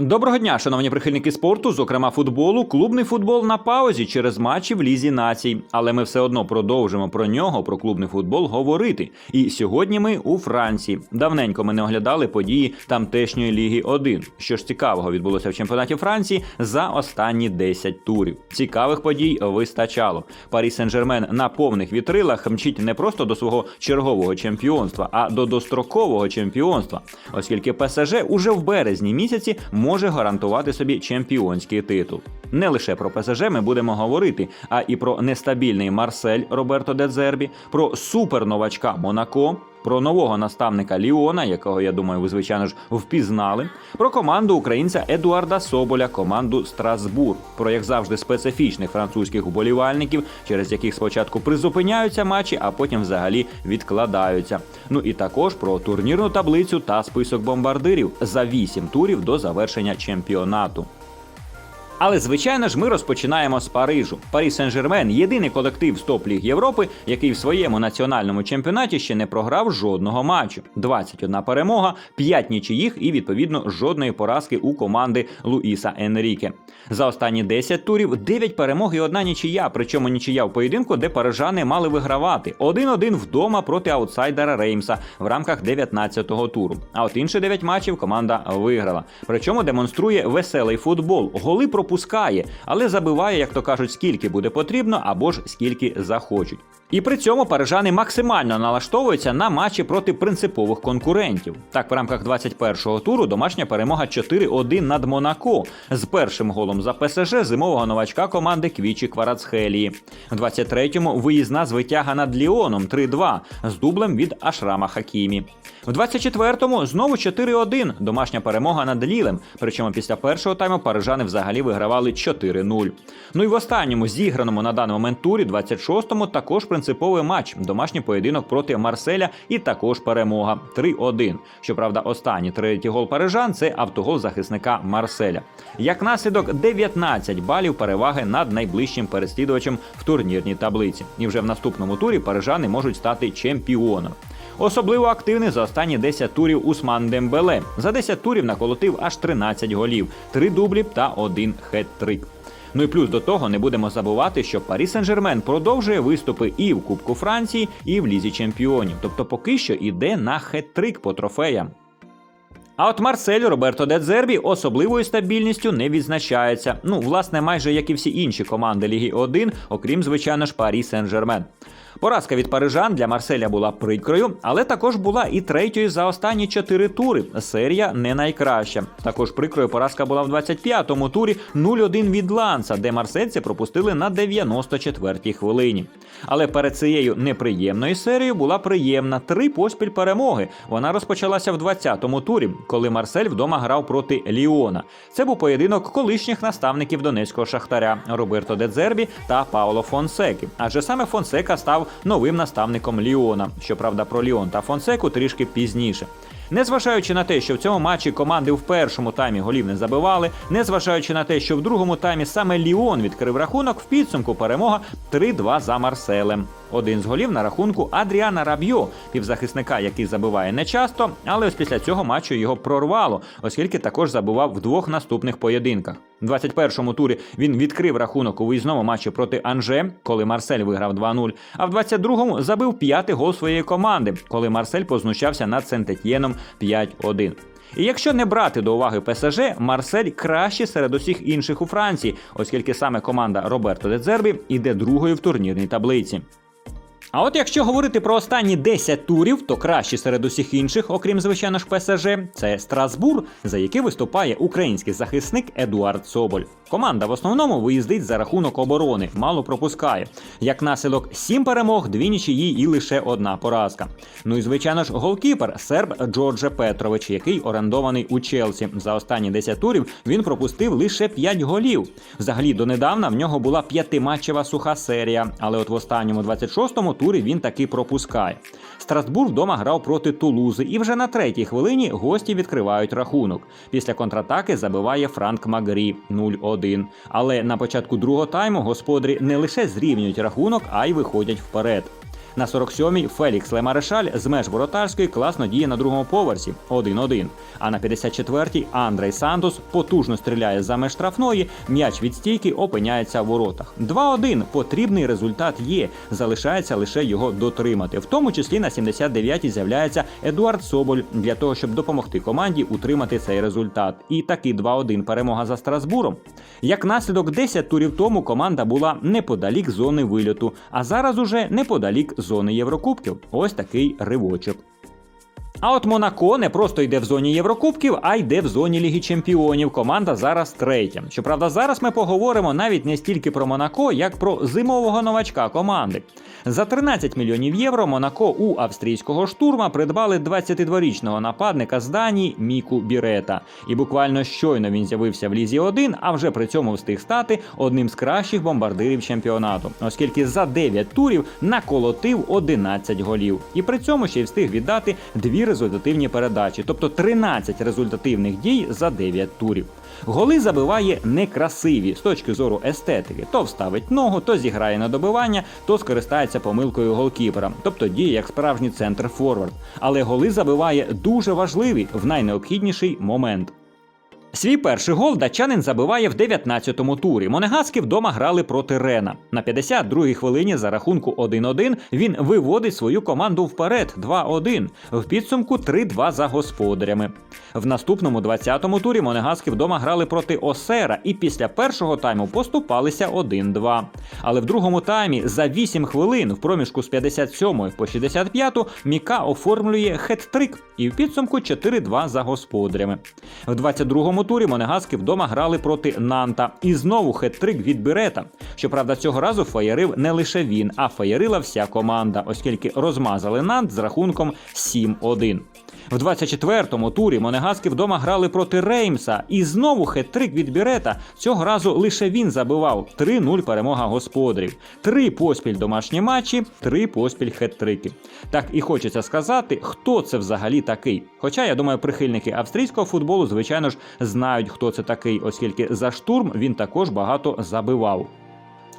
Доброго дня, шановні прихильники спорту, зокрема футболу. Клубний футбол на паузі через матчі в лізі націй. Але ми все одно продовжимо про нього, про клубний футбол, говорити. І сьогодні ми у Франції. Давненько ми не оглядали події тамтешньої ліги 1. Що ж цікавого відбулося в чемпіонаті Франції за останні 10 турів. Цікавих подій вистачало. Парі Сен-Жермен на повних вітрилах мчить не просто до свого чергового чемпіонства, а до дострокового чемпіонства, оскільки ПСЖ уже в березні місяці може гарантувати собі чемпіонський титул. Не лише про ПСЖ ми будемо говорити, а і про нестабільний Марсель Роберто Дедзербі, про суперновачка Монако. Про нового наставника Ліона, якого я думаю, ви звичайно ж впізнали, про команду українця Едуарда Соболя, команду Страсбур, про як завжди специфічних французьких вболівальників, через яких спочатку призупиняються матчі, а потім взагалі відкладаються. Ну і також про турнірну таблицю та список бомбардирів за вісім турів до завершення чемпіонату. Але звичайно ж, ми розпочинаємо з Парижу. Парі Сен-Жермен єдиний колектив з топ-ліг Європи, який в своєму національному чемпіонаті ще не програв жодного матчу. 21 перемога, 5 нічиїх і відповідно жодної поразки у команди Луїса Енріке. За останні 10 турів 9 перемог і одна нічия. Причому нічия в поєдинку, де парижани мали вигравати 1-1 вдома проти аутсайдера Реймса в рамках 19-го туру. А от інші 9 матчів команда виграла. Причому демонструє веселий футбол. Голи пропускає, але забиває, як то кажуть, скільки буде потрібно або ж скільки захочуть. І при цьому парижани максимально налаштовуються на матчі проти принципових конкурентів. Так, в рамках 21-го туру домашня перемога 4-1 над Монако з першим голом за ПСЖ зимового новачка команди Квічі Кварацхелії. В 23-му виїзна звитяга над Ліоном 3-2 з дублем від Ашрама Хакімі. В 24-му знову 4-1 домашня перемога над Лілем. Причому після першого тайму парижани взагалі вигравали 4-0. Ну і в останньому зіграному на даний момент турі, 26-му, також принциповий матч. Домашній поєдинок проти Марселя і також перемога 3-1. Щоправда, останній третій гол парижан це автогол захисника Марселя. Як наслідок, 19 балів переваги над найближчим переслідувачем в турнірній таблиці. І вже в наступному турі парижани можуть стати чемпіоном. Особливо активний за останні 10 турів Усман Дембеле. За 10 турів наколотив аж 13 голів, 3 дублі та 1 хет-трик. Ну і плюс до того не будемо забувати, що Парі Сен-Жермен продовжує виступи і в Кубку Франції, і в Лізі Чемпіонів. Тобто поки що іде на хет-трик по трофеям. А от Марсель Роберто Дедзербі особливою стабільністю не відзначається. Ну, власне, майже як і всі інші команди Ліги 1, окрім, звичайно ж, Парі Сен-Жермен. Поразка від парижан для Марселя була прикрою, але також була і третьою за останні чотири тури. Серія не найкраща. Також прикрою поразка була в 25-му турі 0-1 від Ланса, де марсельці пропустили на 94-й хвилині. Але перед цією неприємною серією була приємна три поспіль перемоги. Вона розпочалася в 20-му турі, коли Марсель вдома грав проти Ліона. Це був поєдинок колишніх наставників донецького шахтаря Роберто Дедзербі та Пауло Фонсеки. Адже саме Фонсека став новим наставником Ліона. Щоправда, про Ліон та Фонсеку трішки пізніше. Незважаючи на те, що в цьому матчі команди в першому таймі голів не забивали, незважаючи на те, що в другому таймі саме Ліон відкрив рахунок, в підсумку перемога 3-2 за Марселем. Один з голів на рахунку Адріана Раб'йо, півзахисника, який забиває нечасто, але ось після цього матчу його прорвало, оскільки також забував в двох наступних поєдинках. У 21-му турі він відкрив рахунок у виїзному матчі проти Анже, коли Марсель виграв 2-0. А в 22-му забив п'ятий гол своєї команди, коли Марсель познущався над Сент-Етьєном 5-1. І якщо не брати до уваги ПСЖ, Марсель краще серед усіх інших у Франції, оскільки саме команда Роберто Дедзербі іде другою в турнірній таблиці. А от якщо говорити про останні 10 турів, то кращі серед усіх інших, окрім звичайно ж ПСЖ, це Страсбур, за який виступає український захисник Едуард Соболь. Команда в основному виїздить за рахунок оборони, мало пропускає. Як наслідок 7 перемог, 2 нічиї і лише одна поразка. Ну і звичайно ж, голкіпер серб Джордже Петрович, який орендований у Челсі. За останні 10 турів він пропустив лише 5 голів. Взагалі донедавна в нього була п'ятиматчева суха серія, але от в останньому 26-му турі він таки пропускає. Страсбург вдома грав проти Тулузи, і вже на третій хвилині гості відкривають рахунок. Після контратаки забиває Франк Магрі 0-1. Але на початку другого тайму господарі не лише зрівнюють рахунок, а й виходять вперед. На 47-й Фелікс Лемарешаль з меж воротарської класно діє на другому поверсі 1-1. А на 54-й Андрей Сантос потужно стріляє за меж штрафної, м'яч від стійки опиняється в воротах. 2-1. Потрібний результат є. Залишається лише його дотримати. В тому числі на 79-й з'являється Едуард Соболь для того, щоб допомогти команді утримати цей результат. І таки 2-1 перемога за Страсбуром. Як наслідок 10 турів тому команда була неподалік зони вильоту, а зараз уже неподалік зони Єврокубків. Ось такий ривочок. А от Монако не просто йде в зоні Єврокубків, а йде в зоні Ліги Чемпіонів. Команда зараз третя. Щоправда, зараз ми поговоримо навіть не стільки про Монако, як про зимового новачка команди. За 13 мільйонів євро Монако у австрійського штурма придбали 22-річного нападника з Данії Міку Бірета. І буквально щойно він з'явився в Лізі 1, а вже при цьому встиг стати одним з кращих бомбардирів чемпіонату, оскільки за 9 турів наколотив 11 голів. І при цьому ще й встиг віддати дві результативні передачі, тобто 13 результативних дій за 9 турів. Голи забиває некрасиві з точки зору естетики. То вставить ногу, то зіграє на добивання, то скористається помилкою голкіпера, тобто діє як справжній центр форвард. Але голи забиває дуже важливі в найнеобхідніший момент. Свій перший гол датчанин забиває в 19-му турі. Монегаски вдома грали проти Рена. На 52-й хвилині за рахунку 1-1 він виводить свою команду вперед 2-1. В підсумку 3-2 за господарями. В наступному 20-му турі Монегаски вдома грали проти Осера і після першого тайму поступалися 1-2. Але в другому таймі за 8 хвилин в проміжку з 57 по 65 Міка оформлює хет-трик і в підсумку 4-2 за господарями. В 22-му турі Монегаски вдома грали проти Нанта. І знову хет-трик від Берета. Щоправда, цього разу фаєрив не лише він, а фаєрила вся команда, оскільки розмазали Нант з рахунком 7-1. В 24-му турі Монегаски вдома грали проти Реймса. І знову хет-трик від Бірета. Цього разу лише він забивав 3-0 перемога господарів. Три поспіль домашні матчі, три поспіль хет-трики. Так і хочеться сказати, хто це взагалі такий. Хоча я думаю, прихильники австрійського футболу, звичайно ж, знають, хто це такий, оскільки за штурм він також багато забивав.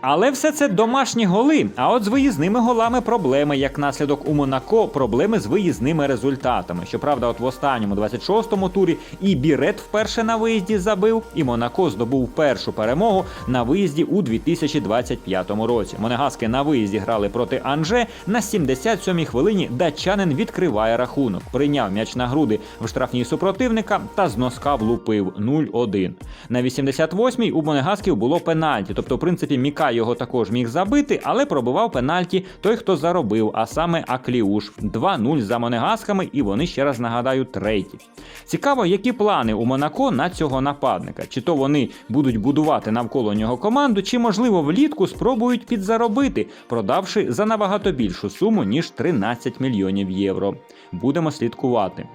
Але все це домашні голи. А от з виїзними голами проблеми, як наслідок у Монако, проблеми з виїзними результатами. Щоправда, от в останньому 26-му турі і Бірет вперше на виїзді забив, і Монако здобув першу перемогу на виїзді у 2025 році. Монегаски на виїзді грали проти Анже. На 77-й хвилині датчанин відкриває рахунок, прийняв м'яч на груди в штрафній супротивника та з носка влупив 0-1. На 88-й у Монегасків було пенальті, тобто, в принципі, Міка його також міг забити, але пробивав пенальті той, хто заробив, а саме Акліуш. 2-0 за Монегасками, і вони ще раз нагадаю треті. Цікаво, які плани у Монако на цього нападника. Чи то вони будуть будувати навколо нього команду, чи можливо влітку спробують підзаробити, продавши за набагато більшу суму ніж 13 мільйонів євро. Будемо слідкувати.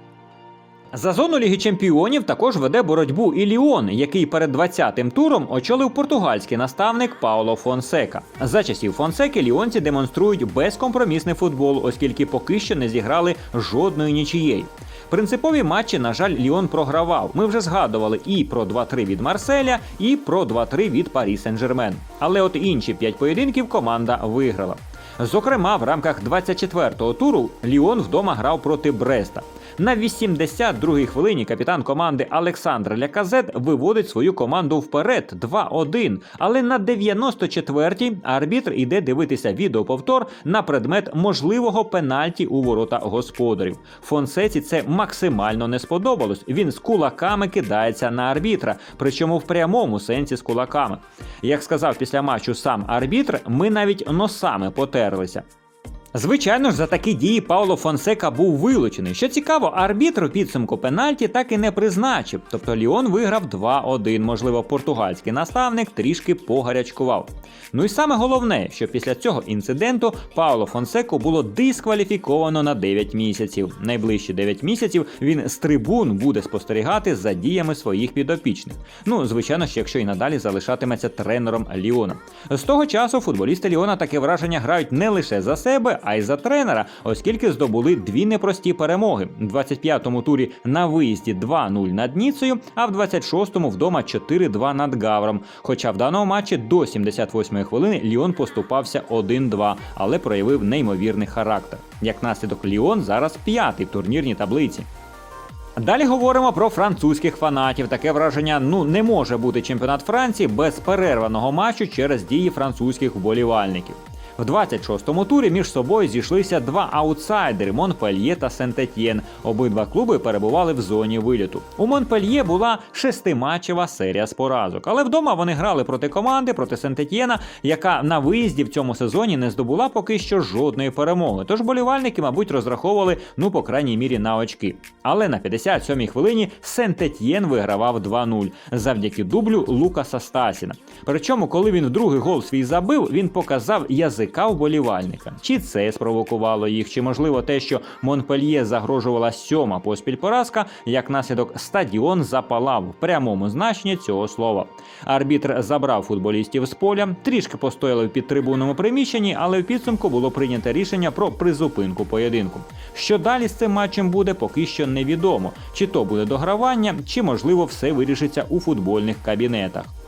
За зону Ліги Чемпіонів також веде боротьбу і Ліон, який перед 20-тим туром очолив португальський наставник Пауло Фонсека. За часів Фонсеки ліонці демонструють безкомпромісний футбол, оскільки поки що не зіграли жодної нічієї. Принципові матчі, на жаль, Ліон програвав. Ми вже згадували і про 2-3 від Марселя, і про 2-3 від Парі Сен-Жермен. Але от інші 5 поєдинків команда виграла. Зокрема, в рамках 24-го туру Ліон вдома грав проти Бреста. На 82-й хвилині капітан команди Олександр Ляказет виводить свою команду вперед 2-1. Але на 94-й арбітр іде дивитися відеоповтор на предмет можливого пенальті у ворота господарів. Фонсеці це максимально не сподобалось. Він з кулаками кидається на арбітра, причому в прямому сенсі з кулаками. Як сказав після матчу сам арбітр, ми навіть носами потерлися. Звичайно ж, за такі дії Пауло Фонсека був вилучений. Що цікаво, арбітр у підсумку пенальті так і не призначив. Тобто Ліон виграв 2-1. Можливо, португальський наставник трішки погарячкував. Ну і саме головне, що після цього інциденту Пауло Фонсеку було дискваліфіковано на 9 місяців. Найближчі 9 місяців він з трибун буде спостерігати за діями своїх підопічних. Ну, звичайно ж, якщо і надалі залишатиметься тренером Ліона. З того часу футболісти Ліона таке враження грають не лише за себе а й за тренера, оскільки здобули дві непрості перемоги: в 25-му турі на виїзді 2-0 над Ніцею, а в 26-му вдома 4-2 над Гавром. Хоча в даному матчі до 78-ї хвилини Ліон поступався 1-2, але проявив неймовірний характер. Як наслідок Ліон зараз п'ятий в турнірній таблиці. Далі говоримо про французьких фанатів. Таке враження ну не може бути чемпіонат Франції без перерваного матчу через дії французьких вболівальників. В 26-му турі між собою зійшлися два аутсайдери Монпельє та Сент-Етьєн. Обидва клуби перебували в зоні виліту. У Монпельє була шестиматчева серія з поразок, але вдома вони грали проти команди, проти Сент-Етьєна, яка на виїзді в цьому сезоні не здобула поки що жодної перемоги. Тож болівальники, мабуть, розраховували ну по крайній мірі на очки. Але на 57-й хвилині Сент-Етьєн вигравав 2-0 завдяки дублю Лукаса Стасіна. Причому, коли він другий гол свій забив, він показав язика вболівальника. Чи це спровокувало їх, чи можливо те, що Монпельє загрожувала сьома поспіль поразка, як наслідок стадіон запалав в прямому значенні цього слова. Арбітр забрав футболістів з поля, трішки постояли в підтрибунному приміщенні, але в підсумку було прийнято рішення про призупинку поєдинку. Що далі з цим матчем буде, поки що невідомо. Чи то буде догравання, чи можливо все вирішиться у футбольних кабінетах.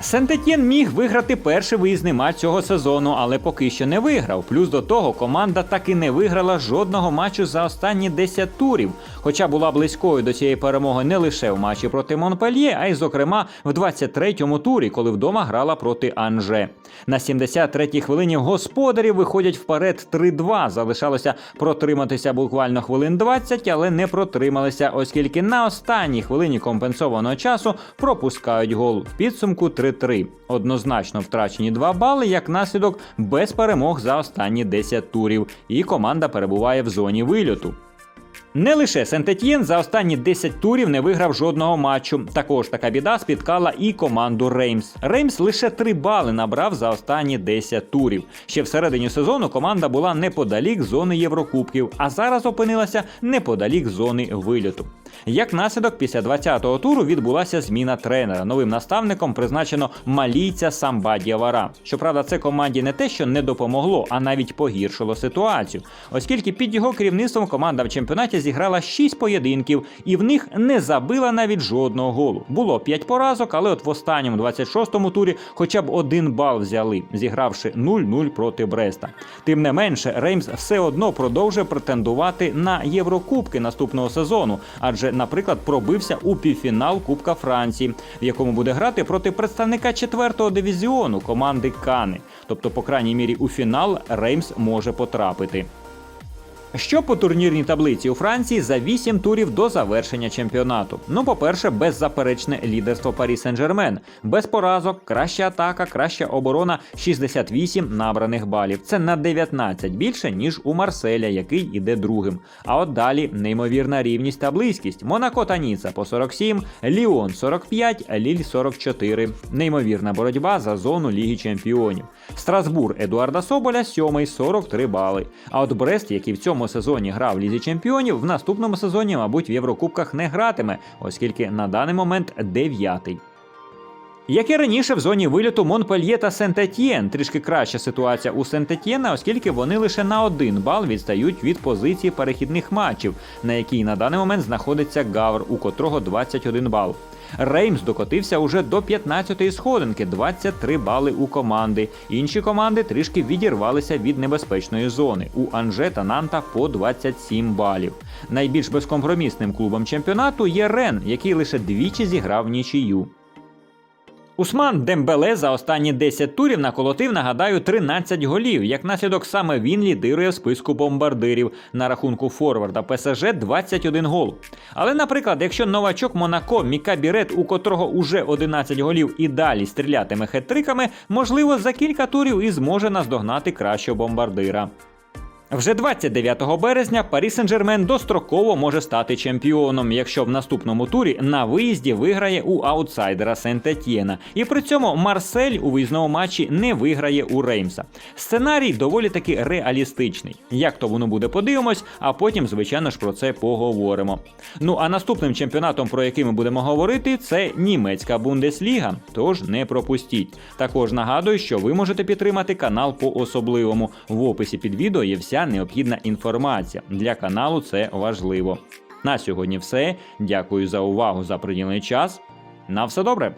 Сент-Етєн міг виграти перший виїзний матч цього сезону, але поки що не виграв. Плюс до того команда так і не виграла жодного матчу за останні 10 турів, хоча була близькою до цієї перемоги не лише в матчі проти Монпельє, а й, зокрема, в 23-му турі, коли вдома грала проти Анже. На 73-й хвилині господарі виходять вперед 3-2. Залишалося протриматися буквально хвилин 20, але не протрималися, оскільки на останній хвилині компенсованого часу пропускають гол в підсумку 3-3. Однозначно втрачені 2 бали як наслідок без перемог за останні 10 турів, і команда перебуває в зоні вильоту. Не лише Сент-Етьєн за останні 10 турів не виграв жодного матчу. Також така біда спіткала і команду Реймс. Реймс лише 3 бали набрав за останні 10 турів. Ще всередині сезону команда була неподалік зони Єврокубків, а зараз опинилася неподалік зони вильоту. Як наслідок, після 20-го туру відбулася зміна тренера. Новим наставником призначено малійця Самба Діавара. Щоправда, це команді не те, що не допомогло, а навіть погіршило ситуацію, оскільки під його керівництвом команда в чемпіонаті зіграла 6 поєдинків і в них не забила навіть жодного голу. Було 5 поразок, але от в останньому 26-му турі хоча б один бал взяли, зігравши 0-0 проти Бреста. Тим не менше, Реймс все одно продовжує претендувати на Єврокубки наступного сезону, адже, наприклад, пробився у півфінал Кубка Франції, в якому буде грати проти представника 4-го дивізіону команди Кани. Тобто, по крайній мірі, у фінал Реймс може потрапити. Що по турнірній таблиці у Франції за 8 турів до завершення чемпіонату? Ну, по-перше, беззаперечне лідерство Парі Сен-Жермен. Без поразок, краща атака, краща оборона 68 набраних балів. Це на 19 більше, ніж у Марселя, який іде другим. А от далі неймовірна рівність та близькість. Монако та Ніца по 47, Ліон 45, Ліль 44. Неймовірна боротьба за зону Ліги Чемпіонів. Страсбур Едуарда Соболя 7 43 бали. А от Брест, який в цьому сезоні грав в Лізі Чемпіонів, в наступному сезоні, мабуть, в Єврокубках не гратиме, оскільки на даний момент дев'ятий. Як і раніше в зоні виліту Монпельє та Сент-Етьєн. Трішки краща ситуація у Сент-Етьєна, оскільки вони лише на один бал відстають від позиції перехідних матчів, на якій на даний момент знаходиться Гавр, у котрого 21 бал. Реймс докотився уже до 15-ї сходинки, 23 бали у команди. Інші команди трішки відірвалися від небезпечної зони. У Анже та Нанта по 27 балів. Найбільш безкомпромісним клубом чемпіонату є Рен, який лише двічі зіграв нічию. Усман Дембеле за останні 10 турів наколотив, нагадаю, 13 голів. Як наслідок саме він лідирує в списку бомбардирів. На рахунку форварда ПСЖ 21 гол. Але, наприклад, якщо новачок Монако Міка Бірет, у котрого уже 11 голів і далі стрілятиме хет-триками, можливо, за кілька турів і зможе наздогнати кращого бомбардира. Вже 29 березня Парі Сен-Жермен достроково може стати чемпіоном, якщо в наступному турі на виїзді виграє у аутсайдера Сент-Етьєна. І при цьому Марсель у виїзному матчі не виграє у Реймса. Сценарій доволі таки реалістичний. Як то воно буде, подивимось, а потім, звичайно ж, про це поговоримо. Ну а наступним чемпіонатом, про який ми будемо говорити, це німецька Бундесліга. Тож не пропустіть. Також нагадую, що ви можете підтримати канал по особливому. В описі під відео є вся необхідна інформація. Для каналу це важливо. На сьогодні все. Дякую за увагу за приділений час. На все добре.